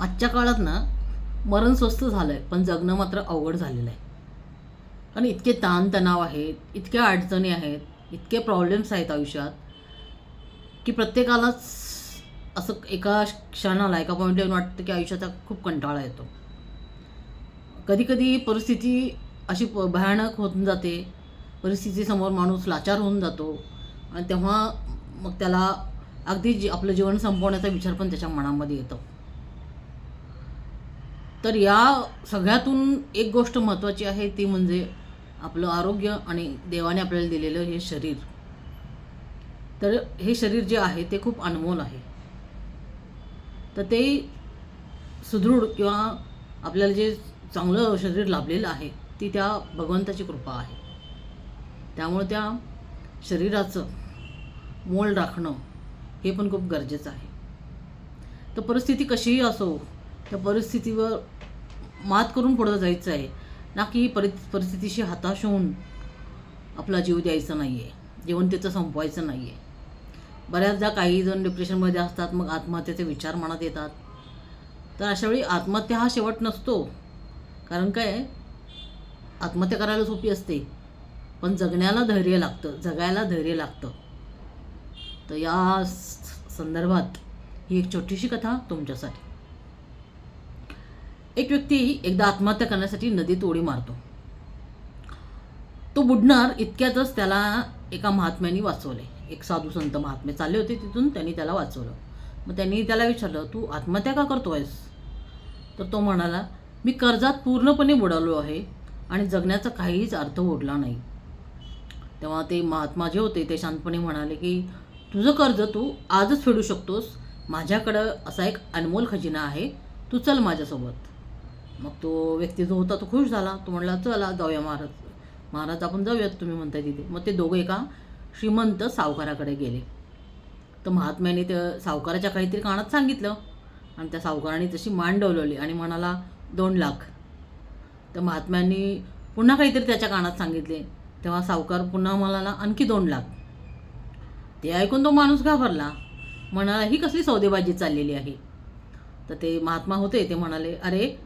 आजच्या काळात ना मरण स्वस्त झालं आहे पण जगणं मात्र अवघड झालेलं आहे. कारण इतके ताणतणाव आहेत इतक्या अडचणी आहेत इतके प्रॉब्लेम्स आहेत आयुष्यात की प्रत्येकालाच असं एका क्षणाला एका पॉईंटला येऊन वाटतं की आयुष्याचा खूप कंटाळा येतो. कधीकधी परिस्थिती अशी प- भयानक होऊन जाते. परिस्थितीसमोर माणूस लाचार होऊन जातो. आणि तेव्हा मग त्याला अगदी जी आपलं जीवन संपवण्याचा विचार पण त्याच्या मनामध्ये येतो. तर या सगळ्यातून एक गोष्ट महत्त्वाची आहे ती म्हणजे आपलं आरोग्य आणि देवाने आपल्याला दिलेलं हे शरीर. तर हे शरीर जे आहे ते खूप अनमोल आहे. तर ते सुदृढ किंवा आपल्याला जे चांगलं शरीर लाभलेलं आहे ती त्या भगवंताची कृपा आहे. त्यामुळे त्या शरीराचं मोल राखणं हे पण खूप गरजेचं आहे. तर परिस्थिती कशीही असो त्या परिस्थितीवर मात करून पुढं जायचं आहे. ना की परि परिस्थितीशी हताश होऊन आपला जीव द्यायचा नाही आहे जीवन त्याचं संपवायचं नाही आहे बऱ्याचदा काही जण डिप्रेशनमध्ये असतात मग आत्महत्येचे विचार मनात येतात. तर अशावेळी आत्महत्या हा शेवट नसतो. कारण काय? आत्महत्या करायला सोपी असते. पण जगण्याला धैर्य लागतं. जगायला धैर्य लागतं. तर या स- संदर्भात ही एक छोटीशी कथा तुमच्यासाठी. एक व्यक्ती एकदा आत्महत्या करण्यासाठी नदीत उडी मारतो. तो बुडणार इतक्यातच त्याला एका महात्म्याने वाचवले. एक साधू संत महात्मे चालले होते तिथून त्यांनी त्याला वाचवलं. मग त्यांनी त्याला विचारलं तू आत्महत्या का करतो आहेस तर तो म्हणाला मी कर्जात पूर्णपणे बुडालो आहे आणि जगण्याचा काहीच अर्थ उरला नाही. तेव्हा ते महात्मा जे होते ते शांतपणे म्हणाले की तुझं कर्ज तू आजच फेडू शकतोस. माझ्याकडं असा एक अनमोल खजिना आहे. तू चल माझ्यासोबत. मग तो व्यक्ती जो होता तो खुश झाला. तो म्हणला चला जाऊया महाराज. महाराज आपण जाऊयात तुम्ही म्हणताय तिथे. मग ते दोघं एका श्रीमंत सावकाराकडे गेले. तर महात्म्याने त्या सावकाराच्या काहीतरी कानात सांगितलं आणि त्या सावकाराने तशी मान डवलवली आणि म्हणाला दोन लाख. तर महात्म्यांनी पुन्हा काहीतरी त्याच्या कानात सांगितले. तेव्हा सावकार पुन्हा म्हणाला आणखी दोन लाख. ते ऐकून तो माणूस घाबरला. म्हणाला ही कसली सौदेबाजी चाललेली आहे? तर ते महात्मा होते ते म्हणाले अरे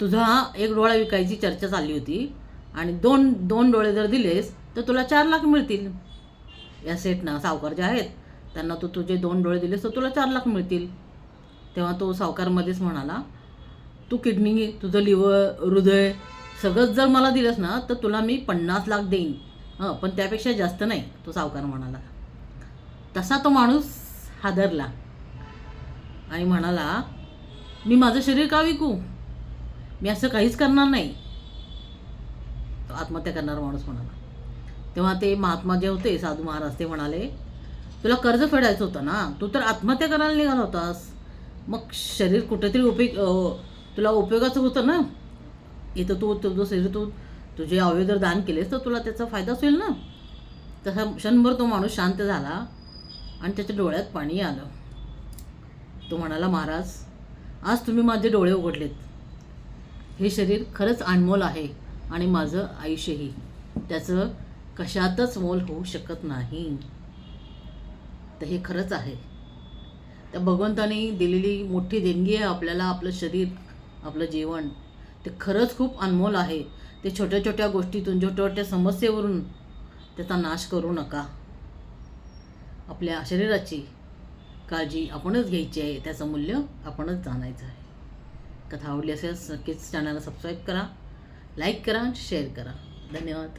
तुझा एक डोळा विकायची चर्चा चालली होती आणि दोन दोन डोळे जर दिलेस तर तुला चार लाख मिळतील. या सेटनं सावकार जे आहेत त्यांना तू तुझे दोन डोळे दिलेस तर तुला चार लाख मिळतील. तेव्हा तो सावकारमध्येच म्हणाला तू किडनी तुझं लिव्हर हृदय सगळंच जर मला दिलंस ना तर तुला मी पन्नास लाख देईन. हं पण त्यापेक्षा जास्त नाही तो सावकार म्हणाला. तसा तो माणूस हादरला आणि म्हणाला मी माझं शरीर का विकू? मी असं काहीच करणार नाही. तो आत्महत्या करणारा माणूस म्हणाला. तेव्हा ते महात्मा जे होते साधू महाराज ते म्हणाले तुला कर्ज फेडायचं होतं ना? तू तर आत्महत्या करायला निघाला होतास. मग शरीर कुठेतरी उपयोग तुला उपयोगाचं होतं ना? इथं तू तुझं शरीर तू तुझे अवयव जर दान केलेस तर तुला त्याचा फायदाच होईल ना? तसा क्षणभर तो माणूस शांत झाला आणि त्याच्या डोळ्यात पाणी आलं. तो म्हणाला महाराज आज तुम्ही माझे डोळे उघडलेत. हे शरीर खरंच अनमोल आहे आणि माझं आयुष्यही. त्याचं कशातच मोल होऊ शकत नाही. तर हे खरंच आहे. तर भगवंताने दिलेली मोठी देणगी आहे आपल्याला आपलं शरीर आपलं जीवन. ते खरंच खूप अनमोल आहे. ते छोट्या छोट्या गोष्टीतून छोट्या छोट्या समस्येवरून त्याचा नाश करू नका. आपल्या शरीराची काळजी आपणच घ्यायची आहे. त्याचं मूल्य आपणच जाणायचं आहे. कथा आवडली असेल नक्कीच चॅनलला सबस्क्राईब करा लाईक करा शेअर करा. धन्यवाद.